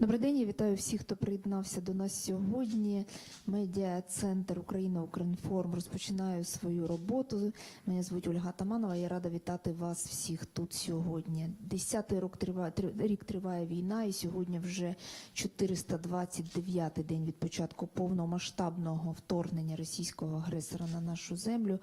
Добрий день, я вітаю всіх, хто приєднався до нас сьогодні. Медіа Центр Україна Укрінформ розпочинає свою роботу. Мене звуть Ольга Таманова. Я рада вітати вас всіх тут сьогодні. Десятий рік триває рік триває війна, і сьогодні вже 429-й день від початку повномасштабного вторгнення російського агресора на нашу землю.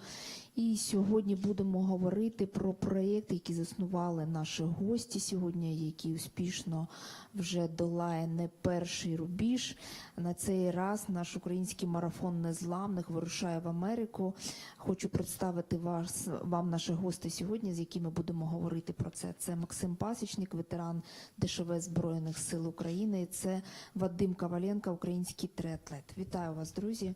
І сьогодні будемо говорити про проєкти, які заснували наші гості сьогодні, які успішно вже долає не перший рубіж. На цей раз наш український марафон незламних вирушає в Америку. Хочу представити вас вам наших гостей сьогодні, з якими будемо говорити про це. Це Максим Пасічник, ветеран ДШВ Збройних сил України. І Це Вадим Коваленко, український триатлет. Вітаю вас, друзі.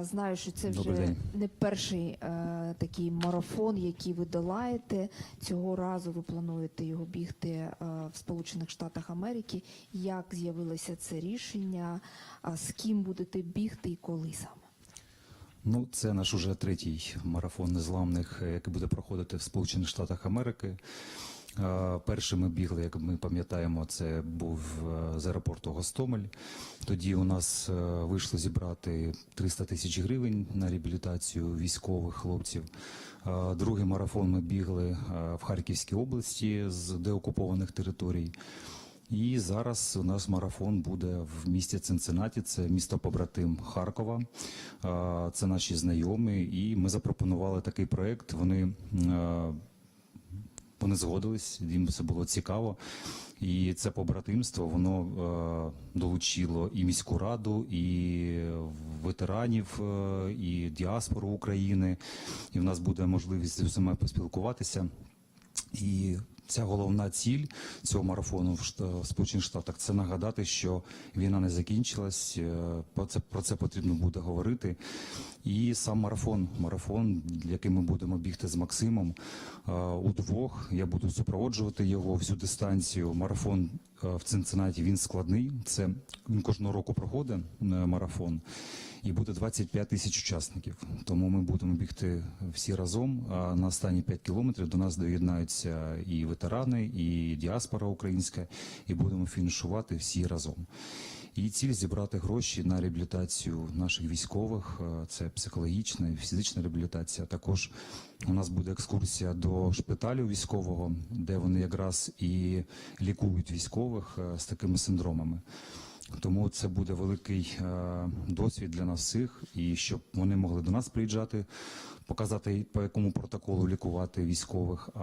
Знаю, що це вже не перший е, такий марафон, який ви долаєте. Цього разу ви плануєте його бігти е, в Сполучених Штатах Америки. Як з'явилося це рішення? А з ким будете бігти і коли саме? Ну, це наш уже третій марафон незламних, е, який буде проходити в Сполучених Штатах Америки. Е, Перший ми бігли, як ми пам'ятаємо, це був е, з аеропорту Гостомель. Тоді у нас е, вийшло зібрати 300 тисяч гривень на реабілітацію військових хлопців. Другий марафон ми бігли в Харківській області з деокупованих територій. І зараз у нас марафон буде в місті Цинциннаті, це місто побратим Харкова. Це наші знайомі, і ми запропонували такий проект. Вони вони згодились, їм це було цікаво. І це побратимство воно е, долучило і міську раду, і ветеранів, е, і діаспору України. І в нас буде можливість з усіма поспілкуватися. І ця головна ціль цього марафону в Сполучених Штатах це нагадати, що війна не закінчилась. е, Про це про це потрібно буде говорити. І сам марафон, марафон, який ми будемо бігти з Максимом е, удвох. Я буду супроводжувати його всю дистанцію. Марафон в Цинциннаті він складний. Це він кожного року проходить е, марафон. І буде 25 тисяч учасників. Тому ми будемо бігти всі разом. А на останні 5 кілометрів до нас доєднаються і ветерани, і діаспора українська, і будемо фінішувати всі разом. І ціль зібрати гроші на реабілітацію наших військових. Е, Це психологічна і фізична реабілітація. Також у нас буде екскурсія до шпиталю військового, де вони якраз і лікують військових е, з такими синдромами. Тому це буде великий е, досвід для нас всіх, і щоб вони могли до нас приїжджати, показати по якому протоколу лікувати військових, а,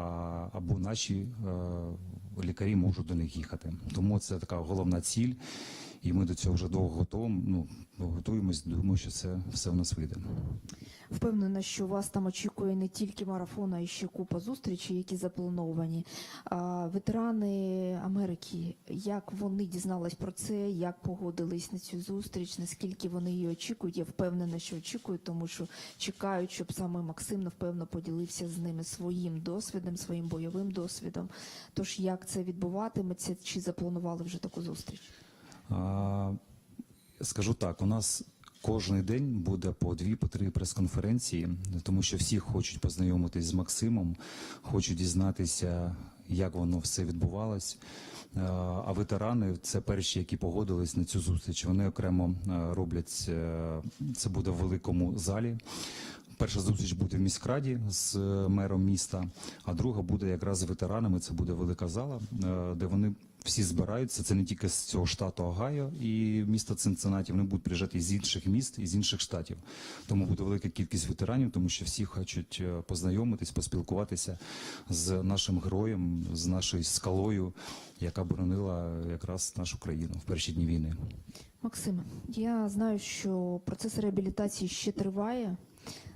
або наші лікарі можуть до них їхати. Тому це така головна ціль, і ми до цього вже довго готові, ну, готуємось. Думаю, що це все у нас вийде. Впевнена, що вас там очікує не тільки марафон, а ще купа зустрічей, які заплановані. А, ветерани Америки, як вони дізнались про це, як погодились на цю зустріч, наскільки вони її очікують? Я впевнена, що очікують, тому що чекають, щоб саме Максим напевно поділився з ними своїм досвідом, своїм бойовим досвідом. Тож як це відбуватиметься, чи запланували вже таку зустріч? Скажу так, у нас кожен день буде по дві, по три прес-конференції, тому що всі хочуть познайомитись з Максимом, хочуть дізнатися, як воно все відбувалось. А, А ветерани це перші, які погодились на цю зустріч. Вони окремо е, роблять е, це буде в великому залі. Перша зустріч буде в міськраді з е, мером міста, а друга буде якраз з ветеранами. Це буде велика зала, е, де вони всі збираються. Це не тільки з цього штату Огайо і міста Цинциннаті. Вони будуть приїжджати з інших міст і з інших штатів. Тому буде велика кількість ветеранів, тому що всі хочуть е, познайомитись, поспілкуватися з нашим героєм, з нашою скалою, яка боронила якраз нашу країну в перші дні війни. Максиме, я знаю, що процес реабілітації ще триває.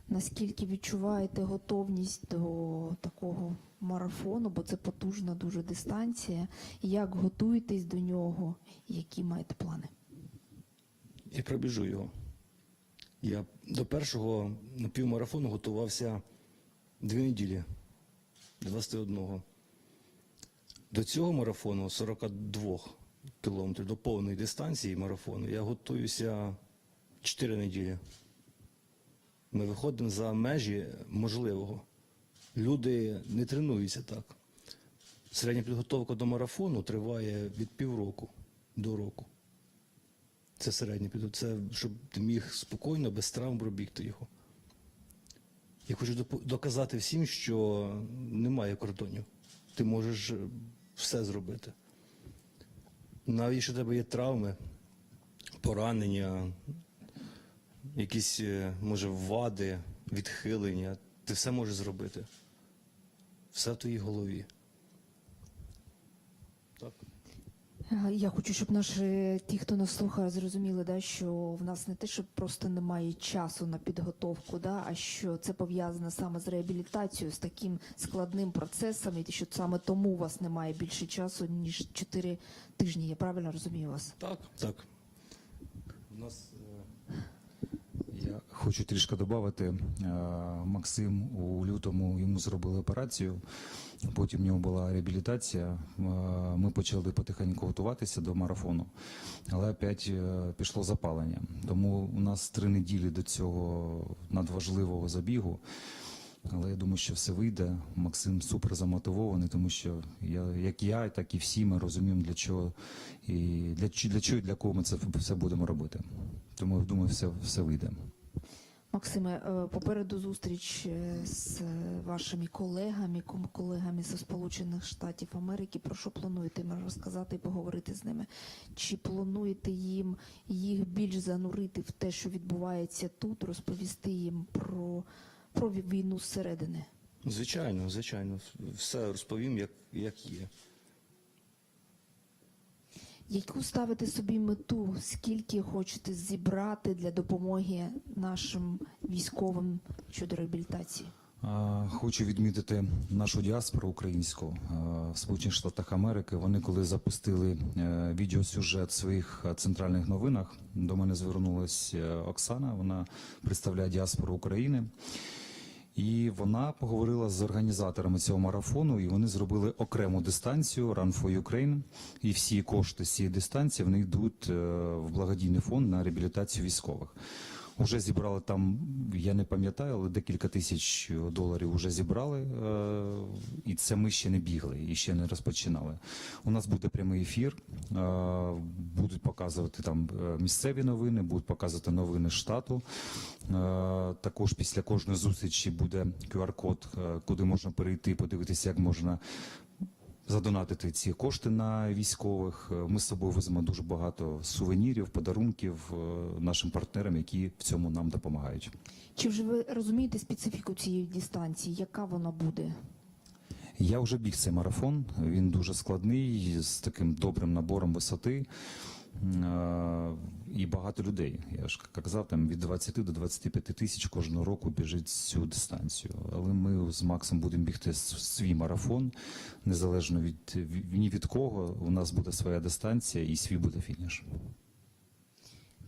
Наскільки відчуваєте готовність до такого марафону, бо це потужна дуже дистанція. Як готуєтесь до нього? Які маєте плани? Я пробіжу його. Я до першого напівмарафону готувався дві неділі, 21. До цього марафону 42 кілометрів, до повної дистанції марафону, я готуюся 4 неділі. Ми виходимо за межі можливого. Люди не тренуються так. Середня підготовка до марафону триває від півроку до року. Це середня підготовка. Це щоб ти міг спокійно, без травм пробігти його. Я хочу доказати всім, що немає кордонів. Ти можеш е, все зробити. Навіть якщо у тебе є травми, поранення, якісь, е, може, вади, відхилення, ти все можеш зробити. Все в твоїй голові. Так. Е, Я хочу, щоб наші ті, хто нас слухає, зрозуміли, да, що в нас не те, що просто немає часу на підготовку, да, а що це пов'язано саме з реабілітацією, з таким складним процесом, і що саме тому у вас немає більше часу ніж 4 тижні. Я правильно розумію вас? Так. Так. У нас хочу трішки додати. Е, Максим у лютому йому зробили операцію. Потім в нього була реабілітація. Е, Ми почали потихеньку готуватися до марафону, але опять е, пішло запалення. Тому у нас три неділі до цього надважливого забігу. Але я думаю, що все вийде. Максим супер замотивований, тому що я, як я, так і всі ми розуміємо, для чого і для, для чого і для кого ми це все будемо робити. Тому я думаю, все, все вийде. Максиме, е, попереду зустріч е, з е, вашими колегами, колегами зі Сполучених Штатів Америки. Про що плануєте розказати і поговорити з ними? Чи плануєте їм їх більш занурити в те, що відбувається тут, розповісти їм про, про війну зсередини? Звичайно, звичайно. Все розповім, як, як є. Яку ставите собі мету? Скільки хочете зібрати для допомоги нашим військовим щодо реабілітації? Хочу відмітити нашу діаспору українську в Сполучених Штатах Америки. Вони коли запустили е, відеосюжет в своїх е, центральних новинах, до мене звернулася е, Оксана. Вона представляє діаспору України. І вона поговорила з організаторами цього марафону, і вони зробили окрему дистанцію Run for Ukraine. І всі кошти з цієї дистанції вони йдуть е, в благодійний фонд на реабілітацію військових. Уже зібрали там, я не пам'ятаю, але декілька тисяч доларів вже зібрали, е, і це ми ще не бігли і ще не розпочинали. У нас буде прямий ефір, е, будуть показувати там е, місцеві новини, будуть показувати новини штату. Також після кожної зустрічі буде QR-код, куди можна перейти, подивитися, як можна задонатити ці кошти на військових. Е, Ми з собою веземо дуже багато сувенірів, подарунків е, нашим партнерам, які в цьому нам допомагають. Чи вже ви розумієте специфіку цієї дистанції? Яка вона буде? Я вже біг цей марафон. Він дуже складний, з таким добрим набором висоти. І багато людей. Я ж казав, там від 20 до 25 тисяч кожного року біжить цю дистанцію. Але ми з Максом будемо бігти свій марафон, незалежно від ні від кого. У нас буде своя дистанція і свій буде фініш.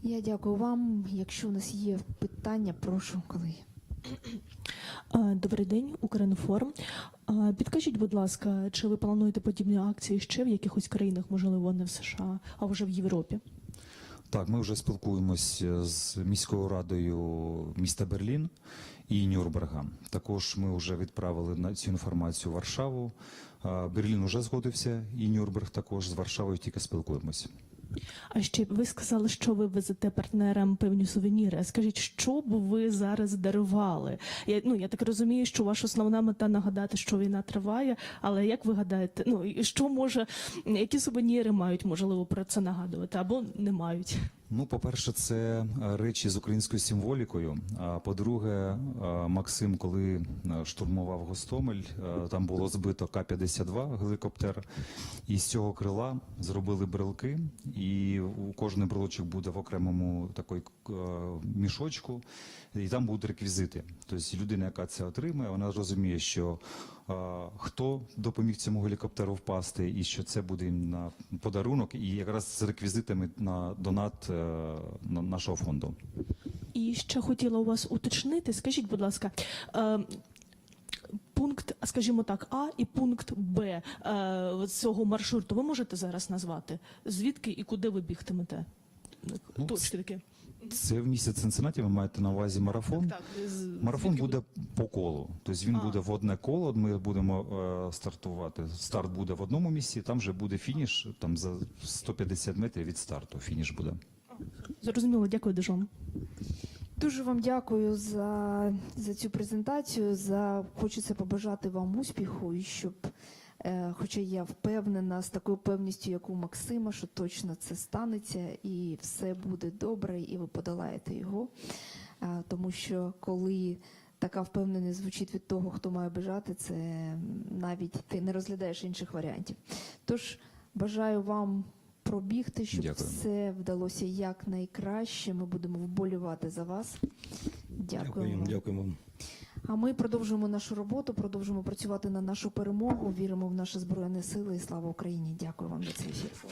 Я дякую вам. Якщо у нас є питання, прошу, колеги. Добрий день, Укрінформ. Підкажіть, будь ласка, чи ви плануєте подібні акції ще в якихось країнах, можливо, не в США, а вже в Європі? Так, ми вже спілкуємося з міською радою міста Берлін і Нюрнберга. Також ми вже відправили на цю інформацію в Варшаву. Берлін вже згодився, і Нюрнберг також з Варшавою тільки спілкуємося. А ще ви сказали, що ви везете партнерам певні сувеніри. Скажіть, що б ви зараз дарували? Я ну я так розумію, що ваша основна мета нагадати, що війна триває. Але як ви гадаєте, ну що може, які сувеніри мають можливо про це нагадувати або не мають? Ну, по-перше, це е, речі з українською символікою. А по-друге, е, Максим, коли е, штурмував Гостомель, там було збито К-52 гелікоптер, і з цього крила зробили брелки, і у кожний брелочок буде в окремому такой е, мішочку, і там будуть реквізити. Тобто людина, яка це отримає, вона розуміє, що хто допоміг цьому гелікоптеру впасти, і що це буде їм на подарунок, і якраз з реквізитами на донат е, нашого фонду. І ще хотіла у вас уточнити. Скажіть, будь ласка. Е, Пункт, скажімо так, А і пункт Б е, цього маршруту ви можете зараз назвати? Звідки і куди ви бігтимете? Ну, точки такі? Це в місті Цинциннаті, ви маєте на увазі марафон. Так, з- Марафон звідки буде по колу. Тобто він А. буде в одне коло. Ми будемо е, стартувати. Старт буде в одному місці, там вже буде фініш, там за 150 метрів від старту. Фініш буде. Зрозуміло, дякую дуже вам. Дуже вам дякую за, за цю презентацію. За хочеться побажати вам успіху і щоб. Е, Хоча я впевнена з такою певністю, як у Максима, що точно це станеться, і все буде добре, і ви подолаєте його. Тому що коли така впевненість звучить від того, хто має бажати, це навіть ти не розглядаєш інших варіантів. Тож бажаю вам пробігти, щоб Дякуємо. все вдалося якнайкраще. Ми будемо вболівати за вас. Дякую. Дякуємо вам. А ми продовжуємо нашу роботу, продовжуємо працювати на нашу перемогу. Віримо в наші збройні сили і слава Україні. Дякую вам за цей ефір.